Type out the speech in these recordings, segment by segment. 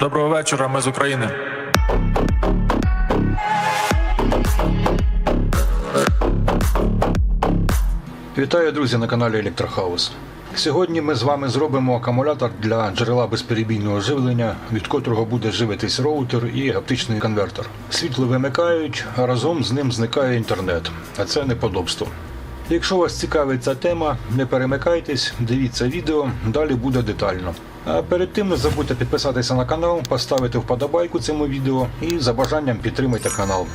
Доброго вечора, ми з України. Вітаю, друзі, на каналі Електрохаус. Сьогодні ми з вами зробимо акумулятор для джерела безперебійного живлення, від котрого буде живитись роутер і оптичний конвертер. Світло вимикають, а разом з ним зникає інтернет, а це неподобство. Якщо вас цікавить ця тема, не перемикайтесь, дивіться відео, далі буде детально. А перед тим не забудьте підписатися на канал, поставити вподобайку цьому відео і за бажанням підтримайте канал.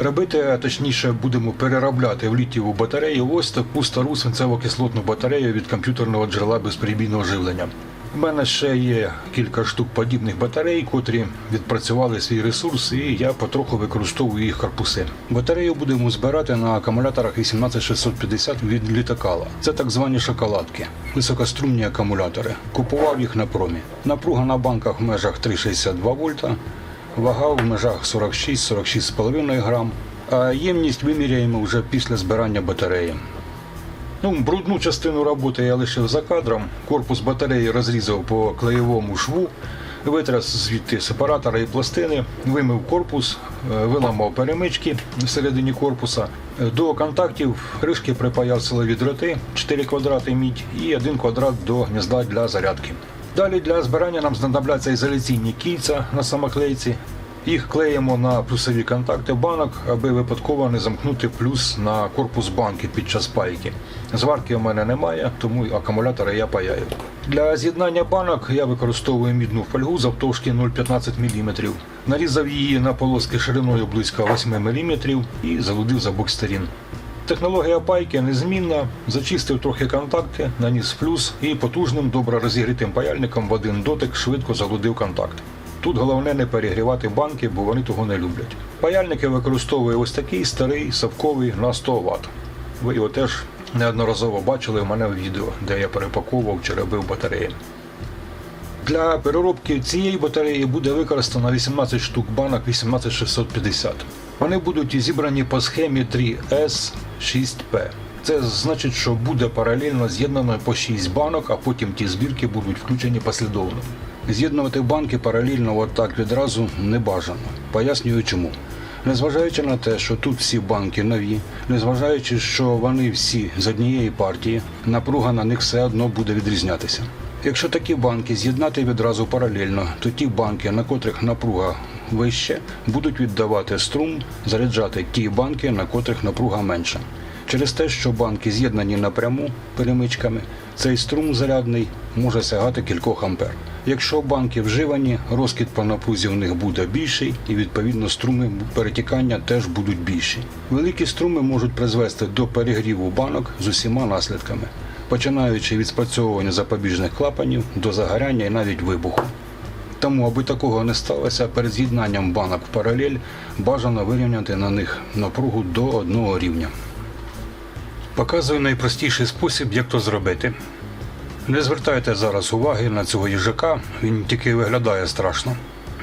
Робити, а точніше, будемо переробляти в літієву батарею ось таку стару свинцево-кислотну батарею від комп'ютерного джерела безперебійного живлення. У мене ще є кілька штук подібних батарей, котрі відпрацювали свій ресурс, і я потроху використовую їх корпуси. Батарею будемо збирати на акумуляторах 18650 від літакала. Це так звані шоколадки, високострумні акумулятори. Купував їх на промі. Напруга на банках в межах 3,62 вольта. Вага в межах 46-46,5 грам, а ємність виміряємо вже після збирання батареї. Ну, брудну частину роботи я лишив за кадром. Корпус батареї розрізав по клеєвому шву, витряс звідти сепаратора і пластини, вимив корпус, е, виламав перемички всередині корпуса. До контактів кришки припаяв силові дроти, 4 квадрати мідь і 1 квадрат до гнізда для зарядки. Далі для збирання нам знадобляться ізоляційні кільця на самоклейці. Їх клеїмо на плюсові контакти банок, аби випадково не замкнути плюс на корпус банки під час пайки. Зварки у мене немає, тому акумулятори я паяю. Для з'єднання банок я використовую мідну фольгу завтовшки 0,15 мм. Нарізав її на полоски шириною близько 8 мм і залудив з обох сторін. Технологія пайки незмінна. Зачистив трохи контакти, наніс плюс і потужним, добре розігрітим паяльником в один дотик швидко залудив контакт. Тут головне не перегрівати банки, бо вони того не люблять. Паяльники використовую ось такий старий савковий на 100 Вт. Ви його теж неодноразово бачили в мене в відео, де я перепаковував чи робив батареї. Для переробки цієї батареї буде використано 18 штук банок 18650. Вони будуть зібрані по схемі 3S6P. Це значить, що буде паралельно з'єднано по 6 банок, а потім ті збірки будуть включені послідовно. З'єднувати банки паралельно отак відразу не бажано. Пояснюю чому. Незважаючи на те, що тут всі банки нові, незважаючи, що вони всі з однієї партії, напруга на них все одно буде відрізнятися. Якщо такі банки з'єднати відразу паралельно, то ті банки, на котрих напруга вище, будуть віддавати струм, заряджати ті банки, на котрих напруга менша. Через те, що банки з'єднані напряму перемичками, цей струм зарядний може сягати кількох ампер. Якщо банки вживані, розкид по напрузі в них буде більший і відповідно струми перетікання теж будуть більші. Великі струми можуть призвести до перегріву банок з усіма наслідками, починаючи від спрацьовування запобіжних клапанів до загоряння і навіть вибуху. Тому, аби такого не сталося, перед з'єднанням банок в паралель бажано вирівняти на них напругу до одного рівня. Показую найпростіший спосіб, як то зробити. Не звертайте зараз уваги на цього їжака, він тільки виглядає страшно.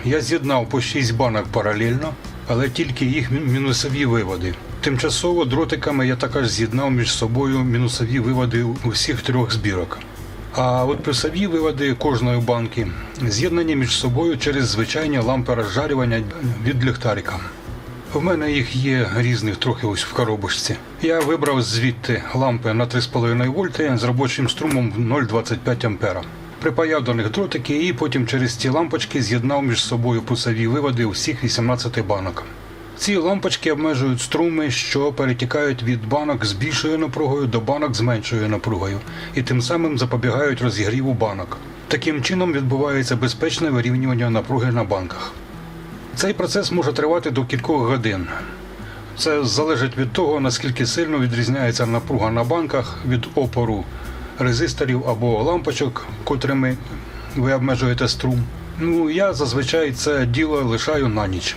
Я з'єднав по 6 банок паралельно, але тільки їх мінусові виводи. Тимчасово дротиками я також з'єднав між собою мінусові виводи усіх трьох збірок. А от плюсові виводи кожної банки з'єднані між собою через звичайні лампи розжарювання від ліхтарика. У мене їх є різних трохи ось в коробочці. Я вибрав звідти лампи на 3,5 вольти з робочим струмом в 0,25 ампера. Припаяв до них дротики і потім через ці лампочки з'єднав між собою пусові виводи усіх 18 банок. Ці лампочки обмежують струми, що перетікають від банок з більшою напругою до банок з меншою напругою, і тим самим запобігають розігріву банок. Таким чином відбувається безпечне вирівнювання напруги на банках. Цей процес може тривати до кількох годин. Це залежить від того, наскільки сильно відрізняється напруга на банках від опору резисторів або лампочок, котрими ви обмежуєте струм. Ну, я зазвичай це діло лишаю на ніч.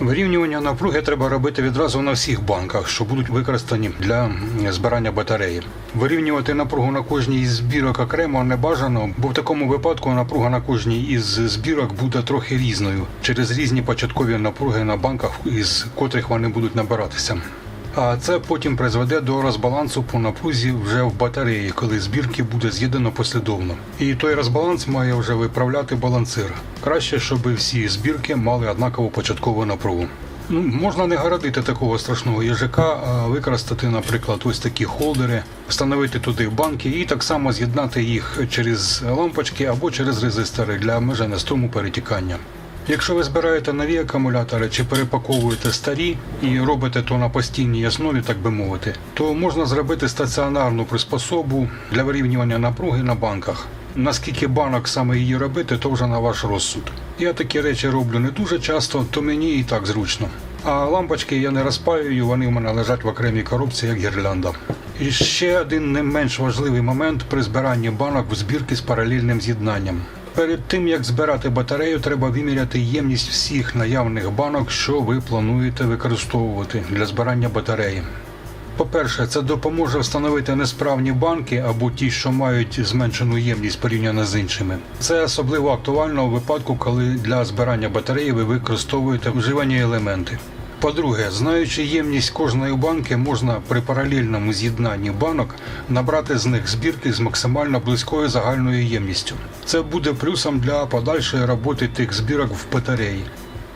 Вирівнювання напруги треба робити відразу на всіх банках, що будуть використані для збирання батареї. Вирівнювати напругу на кожній із збірок окремо не бажано, бо в такому випадку напруга на кожній із збірок буде трохи різною через різні початкові напруги на банках, із котрих вони будуть набиратися. А це потім призведе до розбалансу по напрузі вже в батареї, коли збірки буде з'єднано послідовно. І той розбаланс має вже виправляти балансир. Краще, щоб всі збірки мали однакову початкову напругу. Ну, можна не городити такого страшного їжака, а використати, наприклад, ось такі холдери, встановити туди банки і так само з'єднати їх через лампочки або через резистори для обмеження струму перетікання. Якщо ви збираєте нові акумулятори чи перепаковуєте старі і робите то на постійній основі, так би мовити, то можна зробити стаціонарну приспособу для вирівнювання напруги на банках. Наскільки банок саме її робити, то вже на ваш розсуд. Я такі речі роблю не дуже часто, то мені і так зручно. А лампочки я не розпаюю, вони в мене лежать в окремій коробці, як гірлянда. І ще один не менш важливий момент при збиранні банок в збірки з паралельним з'єднанням. Перед тим як збирати батарею, треба виміряти ємність всіх наявних банок, що ви плануєте використовувати для збирання батареї. По-перше, це допоможе встановити несправні банки або ті, що мають зменшену ємність порівняно з іншими. Це особливо актуально у випадку, коли для збирання батареї ви використовуєте вживані елементи. По-друге, знаючи ємність кожної банки, можна при паралельному з'єднанні банок набрати з них збірки з максимально близькою загальною ємністю. Це буде плюсом для подальшої роботи тих збірок в батареї.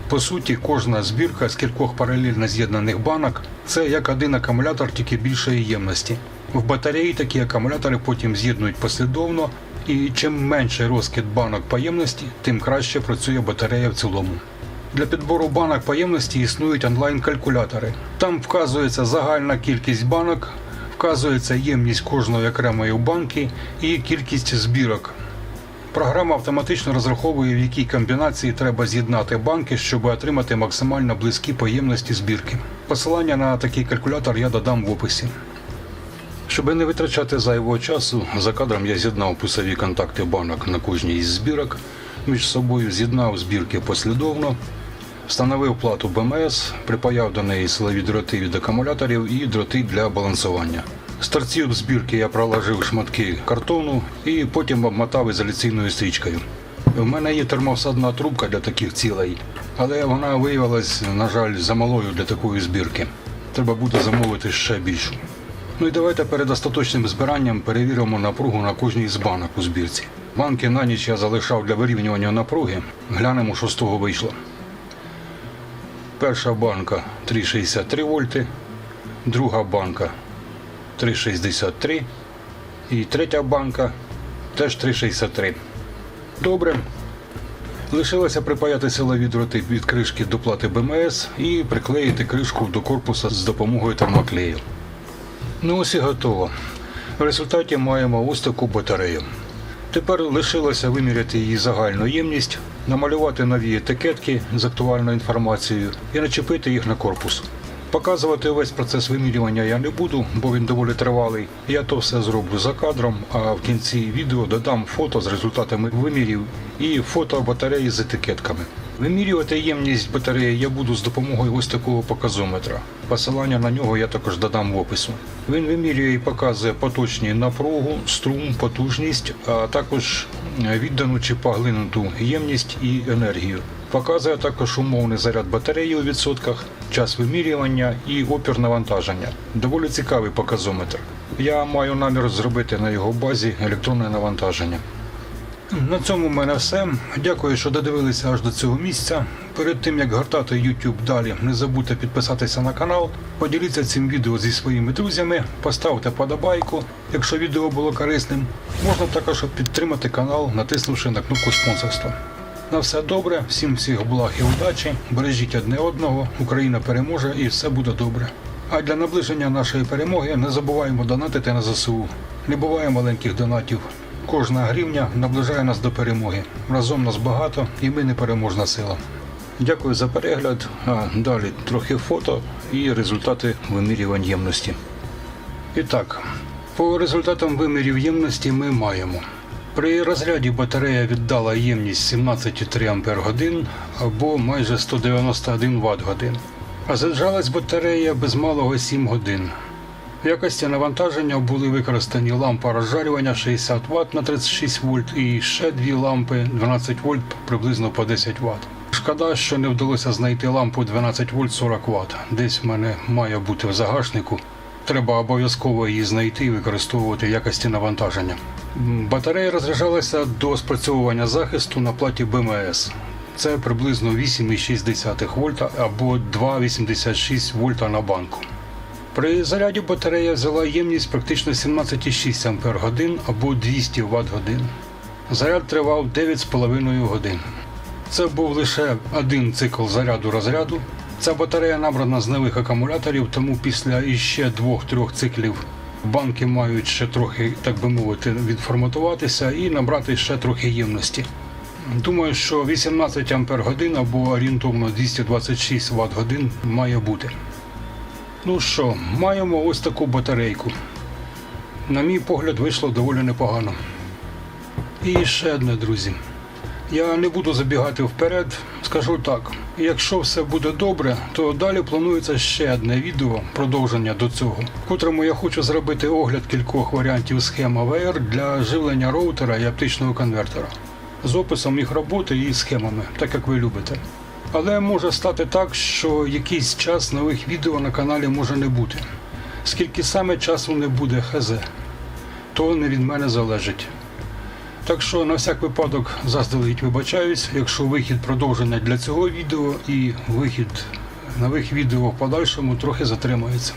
По суті, кожна збірка з кількох паралельно з'єднаних банок це як один акумулятор, тільки більшої ємності. В батареї такі акумулятори потім з'єднують послідовно, і чим менший розкид банок по ємності, тим краще працює батарея в цілому. Для підбору банок по ємності існують онлайн-калькулятори. Там вказується загальна кількість банок, вказується ємність кожної окремої банки і кількість збірок. Програма автоматично розраховує, в якій комбінації треба з'єднати банки, щоб отримати максимально близькі по ємності збірки. Посилання на такий калькулятор я додам в описі. Щоб не витрачати зайвого часу, за кадром я з'єднав пусові контакти банок на кожній із збірок. Між собою з'єднав збірки послідовно, встановив плату БМС, припаяв до неї силові дроти від акумуляторів і дроти для балансування. З торців збірки я проложив шматки картону і потім обмотав ізоляційною стрічкою. У мене є термосадна трубка для таких цілей, але вона виявилась, на жаль, замалою для такої збірки. Треба буде замовити ще більшу. Ну і давайте перед остаточним збиранням перевіримо напругу на кожній з банок у збірці. Банки на ніч я залишав для вирівнювання напруги. Глянемо, що з того вийшло. Перша банка 3,63 вольти, друга банка 3,63 і третя банка теж 3,63. Добре. Лишилося припаяти силові дроти від кришки до плати БМС і приклеїти кришку до корпуса з допомогою термоклею. Ну ось і готово. В результаті маємо ось таку батарею. Тепер лишилося виміряти її загальну ємність, намалювати нові етикетки з актуальною інформацією і начепити їх на корпус. Показувати весь процес вимірювання я не буду, бо він доволі тривалий. Я то все зроблю за кадром, а в кінці відео додам фото з результатами вимірів і фото батареї з етикетками. Вимірювати ємність батареї я буду з допомогою ось такого показометра. Посилання на нього я також додам в опису. Він вимірює і показує поточні напругу, струм, потужність, а також віддану чи поглинуту ємність і енергію. Показує також умовний заряд батареї у відсотках, час вимірювання і опір навантаження. Доволі цікавий показометр. Я маю намір зробити на його базі електронне навантаження. На цьому в мене все. Дякую, що додивилися аж до цього місця. Перед тим як гортати YouTube далі, не забудьте підписатися на канал, поділіться цим відео зі своїми друзями, поставте подобайку, якщо відео було корисним. Можна також підтримати канал, натиснувши на кнопку спонсорства. На все добре, всім всіх благ і удачі, бережіть одне одного, Україна переможе і все буде добре. А для наближення нашої перемоги не забуваємо донатити на ЗСУ. Не буває маленьких донатів. Кожна гривня наближає нас до перемоги. Разом нас багато і ми непереможна сила. Дякую за перегляд. А далі трохи фото і результати вимірювань ємності. І так, по результатам вимірів ємності ми маємо При розряді батарея віддала ємність 17,3 Ампер або майже 191 Вт годин. А заряджалась батарея без малого 7 годин. В якості навантаження були використані лампа розжарювання 60 Вт на 36 вольт і ще дві лампи 12 вольт приблизно по 10 Вт. Шкода, що не вдалося знайти лампу 12 вольт 40 Вт. Десь в мене має бути в загашнику. Треба обов'язково її знайти і використовувати в якості навантаження. Батарея розряджалася до спрацьовування захисту на платі БМС. Це приблизно 8,6 вольта або 2,86 вольта на банку. При заряді батарея взяла ємність практично 17,6 Ампер або 200 Вт годин. Заряд тривав 9,5 годин. Це був лише один цикл заряду розряду. Ця батарея набрана з нових акумуляторів, тому після іще двох-трьох циклів банки мають ще трохи, так би мовити, відформатуватися і набрати ще трохи ємності. Думаю, що 18 Ампер або орієнтовно 226 Вт годин має бути. Ну що, маємо ось таку батарейку. На мій погляд, вийшло доволі непогано. І ще одне, друзі. Я не буду забігати вперед, скажу так. Якщо все буде добре, то далі планується ще одне відео, продовження до цього, в котрому я хочу зробити огляд кількох варіантів схем АВР для живлення роутера і оптичного конвертера з описом їх роботи і схемами, так як ви любите. Але може стати так, що якийсь час нових відео на каналі може не бути. Скільки саме часу не буде хз, то не від мене залежить. Так що на всяк випадок заздалегідь вибачаюсь, якщо вихід продовження для цього відео і вихід нових відео в подальшому трохи затримається.